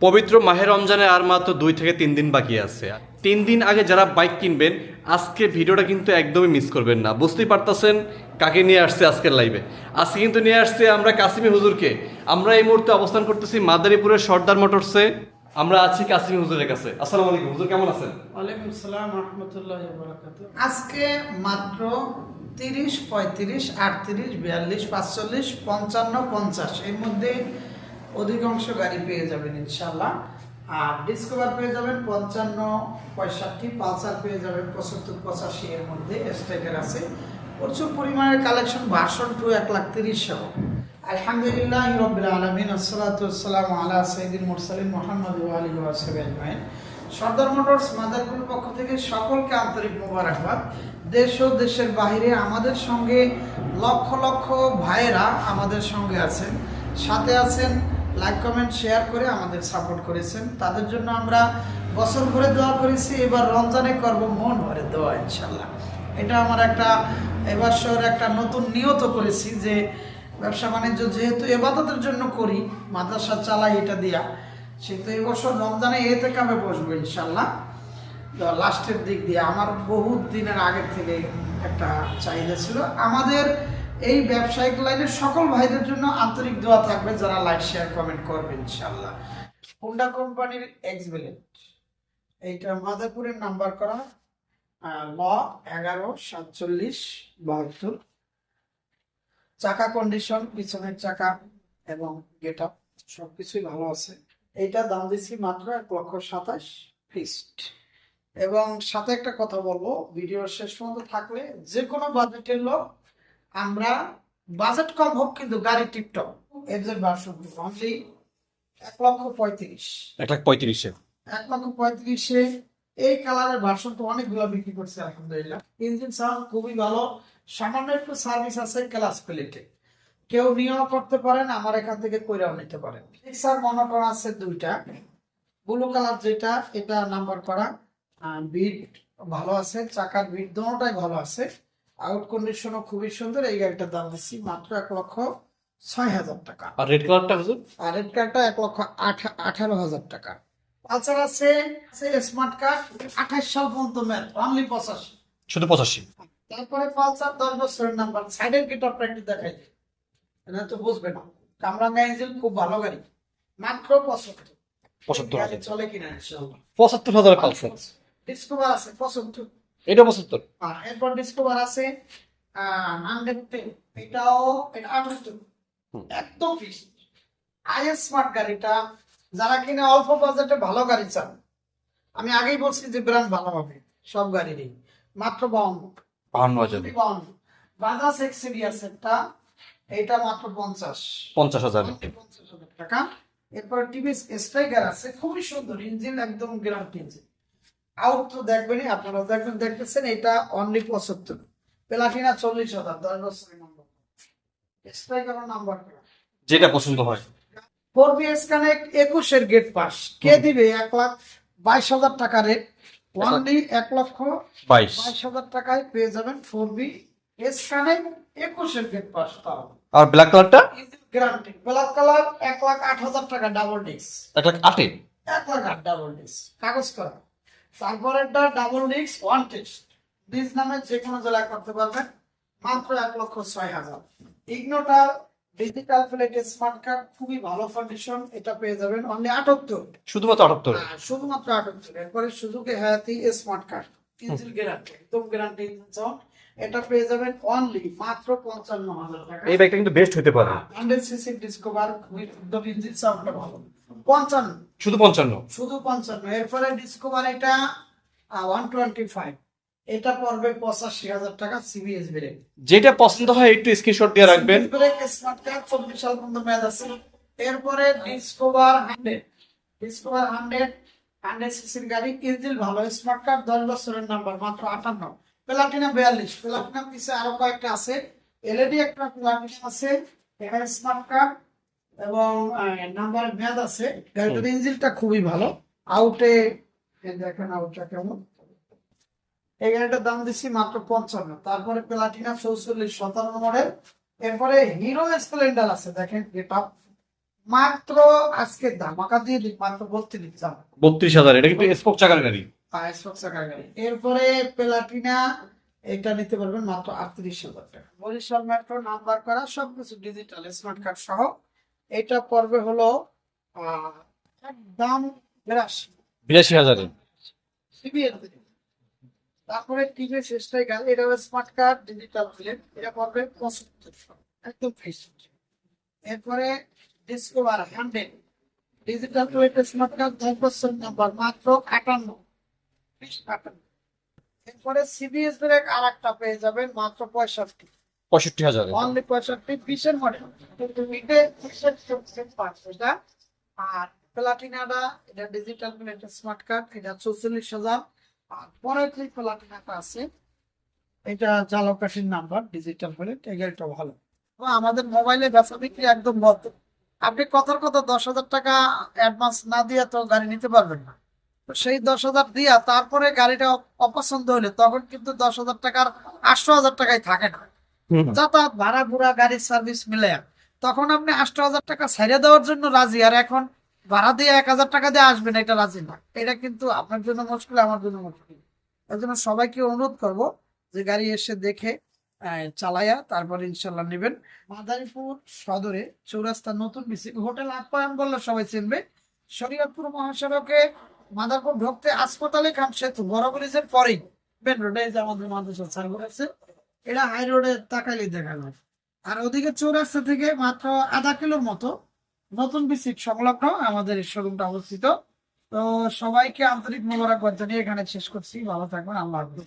পবিত্র মাহে রমজানে আর মাত্র দুই থেকে তিন দিন বাকি আছে। তিন দিন আগে যারা বাইক কিনবেন আজকে ভিডিওটা কিন্তু একদমই মিস করবেন না। বুঝতেই পারতেছেন কাকে নিয়ে আসছে আজকের লাইভে আজকে কিন্তু নিয়ে আসছে আমরা কাসিমি হুজুরকে। আমরা এই মুহূর্তে অবস্থান করতেছি মাদারীপুরের সর্দার মোটরসে আমরা আছি কাসিমি হুজুরের কাছে। আসসালামু আলাইকুম। হুজুর কেমন আছেন? ওয়ালাইকুম সালাম রহমতুল্লাহ বরাকাত আজকে মাত্র তিরিশ পঁয়ত্রিশ আটত্রিশ বিয়াল্লিশ পাঁচচল্লিশ পঞ্চান্ন পঞ্চাশ। এর মধ্যে অধিকাংশ গাড়ি পেয়ে যাবেন ইনশাল্লাহ আর ডিসকভার পেয়ে যাবেন পঞ্চান্ন, পঁয়ষট্টি পালসার পেয়ে যাবেন পঁচাত্তর, পঁচাশি এর মধ্যে স্ট্রাইকার আছে। প্রচুর পরিমাণের কালেকশন ভার্সন টু এক লাখ তিরিশ সহ। আলহামদুলিল্লাহ রবিল আলমিন আসসালাতাম আলা সঈদিন মুরসালিন মোহাম্মদ আলী ওয়াসাবিন সর্দার মোটরস মাদারপুর পক্ষ থেকে সকলকে আন্তরিক মোবারকবাদ। দেশ ও দেশের বাইরে আমাদের সঙ্গে লক্ষ লক্ষ ভাইয়েরা আমাদের সঙ্গে আছেন। সাথে আছেন লাইক কমেন্ট শেয়ার করে আমাদের সাপোর্ট করেছেন। তাদের জন্য আমরা বছর ভরে দোয়া করেছি, এবার রমজানে করব মন ভরে দোয়া ইনশাল্লাহ এটা আমার একটা এবছর একটা নতুন নিয়ত করেছি যে ব্যবসা বাণিজ্য যেহেতু এবাদতের জন্য করি, মাদ্রাসা চালাই এটা দিয়া, সেহেতু এবছর রমজানে এতে কামে বসবো ইনশাল্লাহ লাস্টের দিক দিয়ে আমার বহু দিনের আগের থেকে একটা চাহিদা ছিল। আমাদের এই ব্যবসায়িক লাইনের সকল ভাইদের জন্য আন্তরিক দোয়া থাকবে যারা লাইক শেয়ার কমেন্ট করবে ইনশাল্লাহ হোন্ডা কোম্পানির এক্স ব্লেড এইটা মাদারপুরের নাম্বার করা ল এগারো, সাতচল্লিশ, বাহাত্তর। চাকা কন্ডিশন পিছনের চাকা এবং গেট আপ সবকিছুই ভালো আছে। এইটা দাম দিচ্ছি মাত্র এক লক্ষ সাতাশ ফিক্সড এবং সাথে একটা কথা বলব ভিডিও শেষ পর্যন্ত থাকলে যে কোনো বাজেটের লোক আমরা বাজেট কম হোক কিন্তু গাড়ি টিপটপ। এফজেড ভার্সন অনলি এক লক্ষ পঁয়ত্রিশ। এক লাখ পঁয়ত্রিশে। এক লক্ষ পঁয়ত্রিশে। এই কালারের ভার্সন তো অনেকগুলো বিক্রি করছে আলহামদুলিল্লাহ। ইঞ্জিন সাউন্ড খুবই ভালো। সামান্য একটু সার্ভিস আছে ক্লাস প্লেটে কেউ নিয়েও করতে পারেন আমার এখান থেকে কইরাও নিতে পারেন মিক্সার মনোটন আছে দুইটা। ব্লু কালার যেটা এটা নাম্বার করা। বিট ভালো আছে চাকার বিট দুটোটাই ভালো আছে। আউট কন্ডিশনও খুবই সুন্দর এই গাড়িটার দাম দিচ্ছি মাত্র এক লক্ষ ছয় হাজার টাকা। আর রেড কালারটা হুজুর? আর রেড কার্ডটা এক লক্ষ আঠা- আঠারো হাজার টাকা। পালসার আছে স্মার্ট কার্ড আঠাশ সাল পর্যন্ত ম্যাথ অনলি পঁচাশি। শুধু পঁচাশি? তারপরে পালসার দশ বছরের নাম্বার সাইডের গেটআপটা একটু দেখাই। দিই। এটা তো বুঝবে না। কামরাঙ্গা ইঞ্জিন খুব ভালো গাড়ি। মাত্র পঁচাত্তর। পঁচাত্তর হাজার। চলে কিনা পঁচাত্তর হাজার পালসার। ডিসকভার আছে পঁচাত্তর। এটা পঁচাত্তর। আর এরপর ডিসকভার আছে এটাও এটা আঠাত্তর হুম। একদম ফিক্স আইএস স্মার্ট গাড়িটা যারা কিনে অল্প বাজেটে ভালো গাড়ি চান। আমি আগেই বলছি যে ব্র্যান্ড ভালো হবে সব গাড়িরই। মাত্র বাউন্ন। বাহান্ন হাজার। বাউন্ন। বাজাজ এক্সিডিয়াস একটা এটা মাত্র পঞ্চাশ। পঞ্চাশ হাজার। পঞ্চাশ হাজার টাকা। এরপর টিভিএস স্ট্রাইকার আছে খুবই সুন্দর ইঞ্জিন একদম গ্যারান্টি ইঞ্জিন আউট তো দেখবেনই আপনারা দেখবেন দেখতেছেন এটা অনলি পঁচাত্তর। প্লাটিনা চল্লিশ হাজার দশ বছরের নম্বর স্ট্রাইকার নাম্বার যেটা পছন্দ হয়। ফোর বিএস কানেক্ট একুশের গেট পাস কে দিবে? এক লাখ বাইশ হাজার টাকা রেট অনলি এক লক্ষ বাইশ। বাইশ হাজার টাকায় পেয়ে যাবেন ফোর বি এস কানেক্ট একুশের গেট পাস তাও। আর ব্ল্যাক কালারটা গ্যারান্টি ব্ল্যাক কালার এক লাখ আট হাজার টাকা ডাবল ডিস্ক এক লাখ আটে? এক লাখ আট ডাবল ডিস্ক কাগজ করা। তারপরেরটা ডাবল ডিস্ক ওয়ান টেস্ট ডিস নামে যে কোনো জেলায় করতে পারবেন মাত্র এক লক্ষ ছয় হাজার। ইগনোটার ডিজিটাল প্লেটের স্মার্ট কার্ড খুবই ভালো কন্ডিশন এটা পেয়ে যাবেন অনলি আটাত্তর। শুধুমাত্র আটাত্তর? শুধুমাত্র আটাত্তর। এরপরে সুযোগে হায়াতি স্মার্ট কার্ড ইঞ্জিন গ্যারান্টি একদম গ্যারান্টি ইঞ্জিন সাউন্ড এটা পেয়ে যাবেন অনলি মাত্র পঞ্চান্ন হাজার টাকা। এই বাইকটা কিন্তু বেস্ট হতে পারে। Hundred CC Discover with the engine সাউন্ডটা ভালো। পঞ্চান্ন। শুধু পঞ্চান্ন? শুধু পঞ্চান্ন। এরপরে ডিসকভার এটা ওয়ান টোয়েন্টি ফাইভ এটা পড়বে পঁচাশি হাজার টাকা সিবিএস ব্রেক যেটা পছন্দ হয় একটু স্ক্রিনশট দিয়ে রাখবেন। ব্রেক স্মার্ট কার্ড চব্বিশ সাল পর্যন্ত মেয়াদ আছে। এরপরে Discover hundred Discover hundred hundred সিসির গাড়ি ইঞ্জিন ভালো স্মার্ট কার্ড দশ বছরের নাম্বার মাত্র আটান্ন। প্লাটিনা বিয়াল্লিশ। প্লাটিনা পিছে আরও কয়েকটা আছে। এলইডি একটা প্লাটিনা আছে। এখানে স্মার্ট কার্ড এবং নাম্বারের মেয়াদ আছে। গাড়িটার ইঞ্জিনটা খুবই ভালো। আউটে দেখেন আউটটা কেমন। এই গাড়িটার দাম দিচ্ছি মাত্র পঞ্চান্ন। তারপরে প্লাটিনা চৌচল্লিশ সতেরো মডেল এরপরে হিরো স্প্লেন্ডার আছে দেখেন গেট আপ মাত্র আজকে ধামাকা দিয়ে মাত্র বত্রিশ দাম বত্রিশ হাজার এটা কিন্তু স্পোক চাকার গাড়ি। পাঁচশো টাকার গাড়ি। এরপরে প্লাটিনা এটা নিতে পারবেন মাত্র আটত্রিশ হাজার টাকা। বরিশাল মেট্রো নাম্বার করা সবকিছু ডিজিটাল স্মার্ট কার্ড সহ। এটা পড়বে হলো একদম বিরাশি। বিরাশি হাজারে। তারপরে টিভি শেষটাই গেল এটা হবে স্মার্ট কার্ড ডিজিটাল প্লেট এটা পড়বে পঁচাত্তরশো একদম ফ্রেশ এরপরে Discover hundred digital plate smart card দশ বছর নাম্বার মাত্র আটান্ন। এরপরে সিবিএস ব্রেক আর একটা পেয়ে যাবেন মাত্র পঁয়ষট্টি। পঁয়ষট্টি হাজারে অনলি পঁয়ষট্টি বিশের মডেল এটা। আর প্লাটিনাটা, এটা ডিজিটাল প্লেট স্মার্ট কার্ড এটা চৌচল্লিশ হাজার। আর পরের যে প্লাটিনাটা আছে, এটা চালকাশির নাম্বার ডিজিটাল প্লেট এই গাড়িটা ভালো। আমাদের মোবাইলে বেচা বিক্রি একদম বন্ধ। আপনি কথার কথা দশ হাজার টাকা অ্যাডভান্স না দিয়ে তো গাড়ি নিতে পারবেন না। তো সেই দশ হাজার দিয়া তারপরে গাড়িটা অপছন্দ হলে তখন কিন্তু দশ হাজার টাকার আটশো হাজার টাকায় থাকে না। যাতায়াত ভাড়া ঘোড়া গাড়ির সার্ভিস মিলে তখন আপনি আটশো হাজার টাকা ছেড়ে দেওয়ার জন্য রাজি, আর এখন ভাড়া দিয়ে এক হাজার টাকা দিয়ে আসবেন, এটা রাজি না। এটা কিন্তু আপনার জন্য মুশকিল, আমার জন্য মুশকিল। এই জন্য সবাইকে অনুরোধ করব যে গাড়ি এসে দেখে চালায়া তারপর ইনশাল্লাহ নেবেন। মাদারীপুর সদরে চৌরাস্তা নতুন বিসি হোটেল আপ্যায়ন বললে, সবাই চিনবে। শরীয়তপুর মহাসড়কে মাদারপুর ঢুকতে হাসপাতালে খান সেতু, বড় ব্রিজের পরেই। মেন রোডে যে আমাদের মাদ্রাসা সার্ভার আছে এটা হাই রোডে তাকাইলে দেখা যায়। আর ওদিকে চৌরাস্তা থেকে মাত্র আধা কিলোর মতো নতুন বিসিক সংলগ্ন আমাদের শোরুমটা অবস্থিত। তো সবাইকে আন্তরিক মোবারকবাদ জানিয়ে এখানে শেষ করছি। ভালো থাকবেন। আল্লাহ হাফেজ।